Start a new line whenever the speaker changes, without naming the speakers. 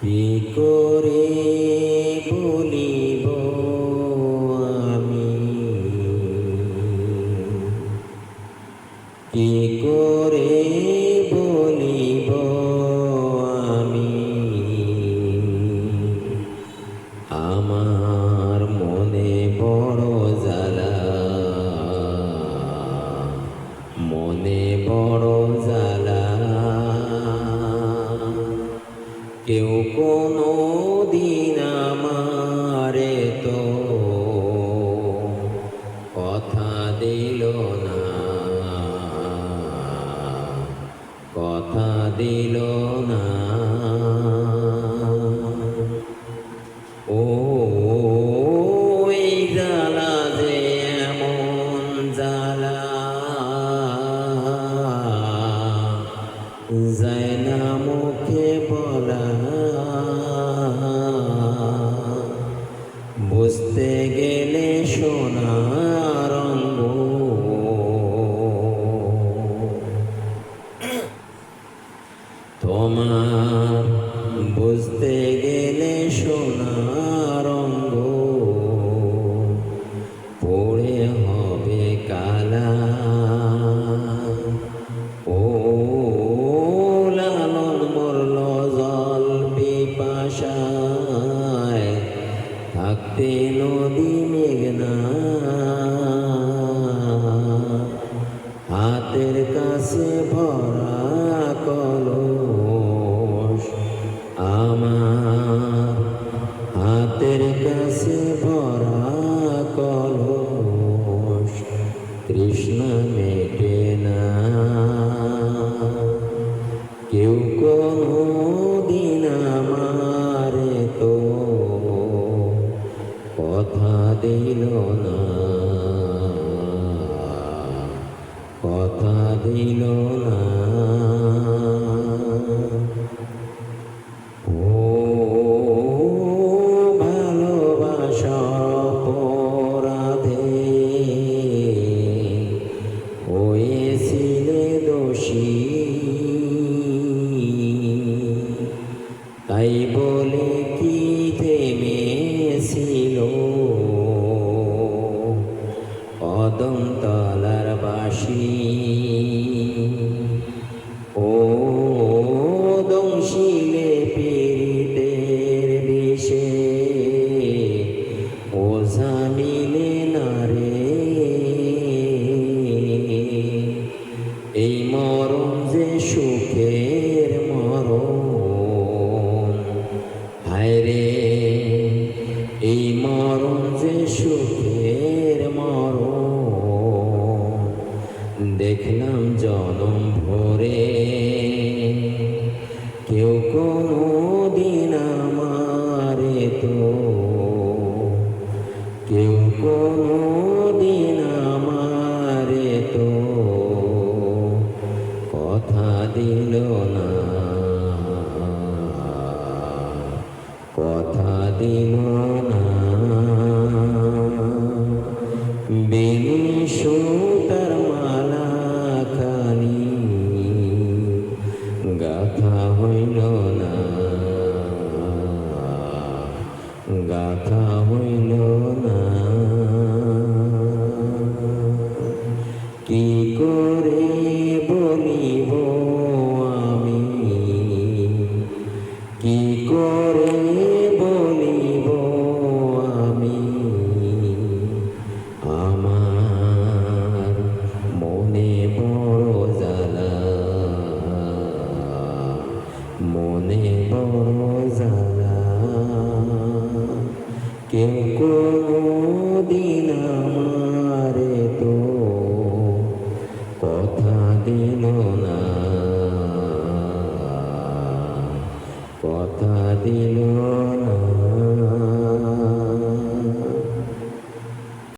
কি করে বলিব আমি? করে দিল না। অঙ্গ পড়ে হবে কালা। জল নদী মেঘনা। হাতের কাছে ভরা কৃষ্ণ মেটে না। কেউ কোনো দিন আমারে তো কথা দিল না। কথা দিল না। বলে কি থেমেছিল অদম তলার বাসি দেখলাম জনম ভরে। কেউ কোনো দিন আমারে তো। কেউ কোনো দিন আমারে তো। কথা দিল না। কথা দিল না। মালা പ്രാർത്ഥന দিন আমারে তো কথা দিন না। কথা দিন